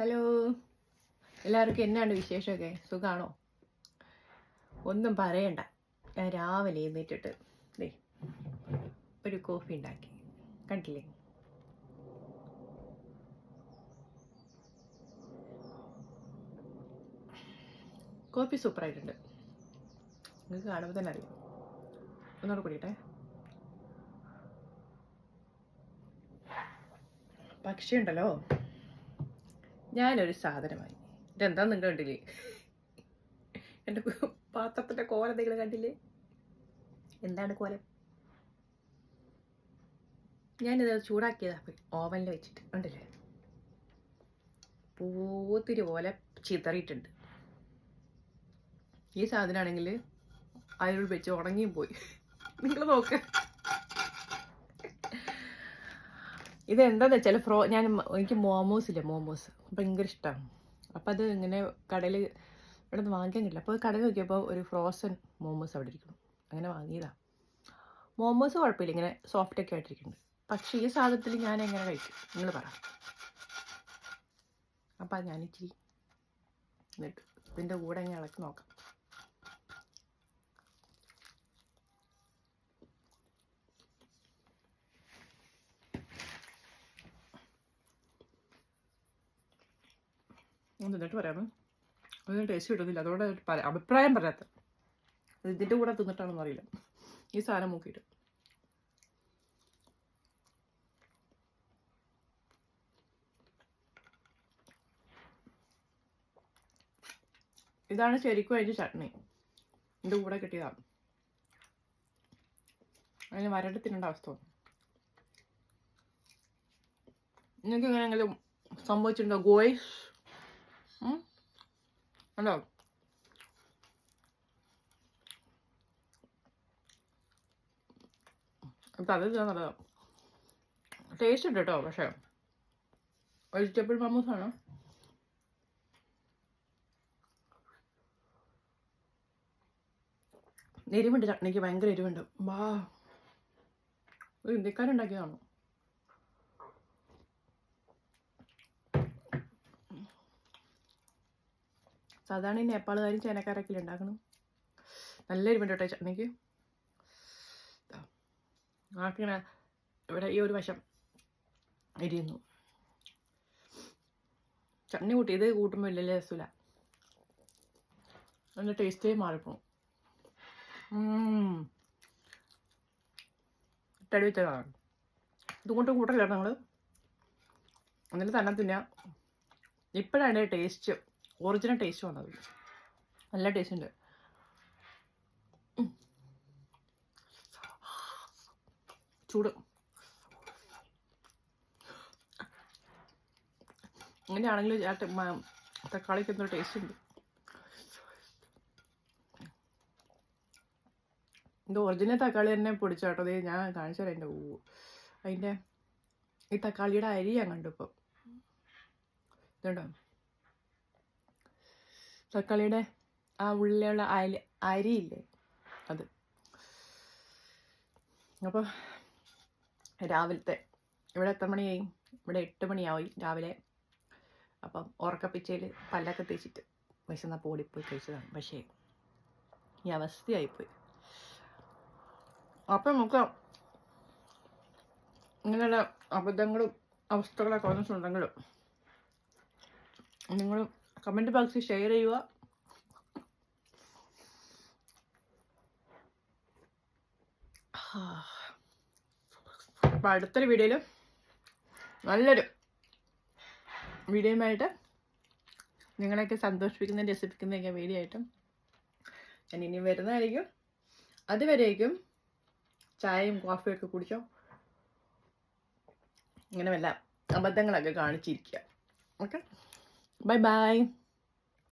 Hello. എല്ലാവർക്കും എന്നാണ് വിശേഷമൊക്കെ? സുഖമാണോ ഒന്നും പറയണ്ട. ഞാൻ രാവിലെ എഴുന്നേറ്റിട്ട് ദേ ഒരു കോഫി ഉണ്ടാക്കി. കണ്ടില്ലേ? കോഫി സൂപ്പറായിട്ടുണ്ട്. നിങ്ങൾക്ക് കാണുമ്പോൾ തന്നെ അറിയാം. ഒന്നുകൂടെ കുടിക്കട്ടെ. പക്ഷേ ഉണ്ടല്ലോ. ഞാനൊരു സാധനമായി. ഇതെന്താ നിങ്ങൾ കണ്ടില്ലേ? എന്റെ പാത്രത്തിന്റെ കോലം നിങ്ങൾ കണ്ടില്ലേ? എന്താണ് കോലം? ഞാനിത് ചൂടാക്കിയതാ ഓവനിൽ വെച്ചിട്ട്. ഉണ്ടല്ലേ? പൂത്തിരി പോലെ ചിതറിയിട്ടുണ്ട്. ഈ സാധനമാണെങ്കിൽ അയൽ വെച്ച് ഉണങ്ങിയും പോയി. നിങ്ങൾ നോക്ക് ഇതെന്താന്ന് വെച്ചാൽ ഫ്രോ ഞാൻ എനിക്ക് മോമോസ് ഇല്ലേ മോമോസ്. ഭയങ്കര ഇഷ്ടമാണ് അപ്പോൾ അത് ഇങ്ങനെ കടയിൽ ഇവിടെ നിന്ന് വാങ്ങിക്കാൻ അപ്പോൾ കടയിൽ നോക്കിയപ്പോൾ ഒരു ഫ്രോസൺ മോമോസ് അവിടെ ഇരിക്കുന്നു. അങ്ങനെ വാങ്ങിയതാണ് മോമോസ് കുഴപ്പമില്ല ഇങ്ങനെ സോഫ്റ്റ് ഒക്കെ ആയിട്ടിരിക്കുന്നുണ്ട്. പക്ഷേ ഈ സാധനത്തിൽ ഞാൻ എങ്ങനെ കഴിക്കും? നിങ്ങൾ പറ. അപ്പം ഞാൻ ഇച്ചിരി എന്നിട്ട് ഇതിന്റെ കൂടെ ഇങ്ങനെ ഇളക്കി നോക്കാം. എന്നിട്ട് പറയാമോ അതിന് ടേസ്റ്റ് കിട്ടുന്നില്ല. അതോടെ പറയാം അഭിപ്രായം പറയാത്ത. ഇതിന്റെ കൂടെ തിന്നിട്ടാണെന്ന് അറിയില്ല. ഈ സാധനം നോക്കിയിട്ട്. ഇതാണ് ശരിക്കും അതിന്റെ ചട്നി. ഇതിന്റെ കൂടെ കിട്ടിയതാണ്. അതിന് വരട്ട് തിന്നേണ്ട അവസ്ഥ നിങ്ങൾക്ക് എങ്ങനെയെങ്കിലും സംഭവിച്ചിട്ടുണ്ടോ? ഗോയ്സ് അപ്പം അത്. നല്ലതാണ് ടേസ്റ്റ് ഉണ്ട് കേട്ടോ പക്ഷേ. വെജിറ്റബിൾ മമ്മൂസ് ആണ്. എരിവുണ്ട് ചട്നിക്ക് ഭയങ്കര എരിവുണ്ട്. വാ. ഒരു ഇന്ത്യക്കാരുണ്ടാക്കിയതാണോ സാധാരണ ഈ നേപ്പാളുകാരും ചൈനക്കാരൊക്കെ ഉണ്ടാക്കണം നല്ല എരിവുണ്ട് കേട്ടോ ചട്നിക്ക്. ആക്കിങ്ങനെ ഇവിടെ ഈ ഒരു വശം എരിയുന്നു ചട്നി കൂട്ടി ഇത് കൂട്ടുമ്പോൾ വലിയ രസമില്ല. അതിന്റെ ടേസ്റ്റേ മാറിപ്പോ ഇട്ടടി വെച്ചതാണ് ഇതുകൊണ്ട് കൂട്ടല്ല ഞങ്ങൾ എന്നിട്ട് തന്നെ തിന്നാം ഇപ്പോഴാണ് ടേസ്റ്റ് ഒറിജിനൽ ടേസ്റ്റ് വന്നത് നല്ല ടേസ്റ്റ് ഉണ്ട്. ചൂട്. അങ്ങനെയാണെങ്കിലും ആ തക്കാളിക്ക് എന്തോ ടേസ്റ്റ് ഉണ്ട്. ഇത് ഒറിജിനൽ തക്കാളി തന്നെ പൊടിച്ചാട്ടോ ഞാൻ കാണിച്ചു തരാം എന്റെ ഊ. അതിന്റെ ഈ തക്കാളിയുടെ അരി ഞാൻ കണ്ടു ഇപ്പം. ഇതുണ്ടോ? തക്കാളിയുടെ ആ ഉള്ളിലുള്ള അരി അരിയില്ലേ? അത്. അപ്പോൾ രാവിലത്തെ ഇവിടെ എത്ര മണിയായി? ഇവിടെ എട്ട് മണിയാവും രാവിലെ. അപ്പം ഉറക്കപ്പിച്ചയിൽ പല്ലൊക്കെ തേച്ചിട്ട് വിശന്നപ്പോൾ ഓടിപ്പോയി കഴിച്ചതാണ്. പക്ഷേ ഈ അവസ്ഥയായിപ്പോയി. അപ്പം നമുക്ക് ഇങ്ങനെയുള്ള അബദ്ധങ്ങളും അവസ്ഥകളൊക്കെ വന്നിട്ടുണ്ടെങ്കിലും നിങ്ങൾ കമന്റ് ബോക്സിൽ ഷെയർ ചെയ്യുക. അപ്പം അടുത്തൊരു വീഡിയോയിൽ നല്ലൊരു വീഡിയോയുമായിട്ട് നിങ്ങളെയൊക്കെ സന്തോഷിപ്പിക്കുന്ന രസിപ്പിക്കുന്നതൊക്കെ വീഡിയോ ആയിട്ടും ഞാൻ ഇനി വരുന്നതായിരിക്കും. അതുവരേക്കും ചായയും കോഫിയൊക്കെ കുടിച്ചോ? ഇങ്ങനെ വല്ല അബദ്ധങ്ങളൊക്കെ കാണിച്ചിരിക്കുക. ഓക്കെ? Bye bye.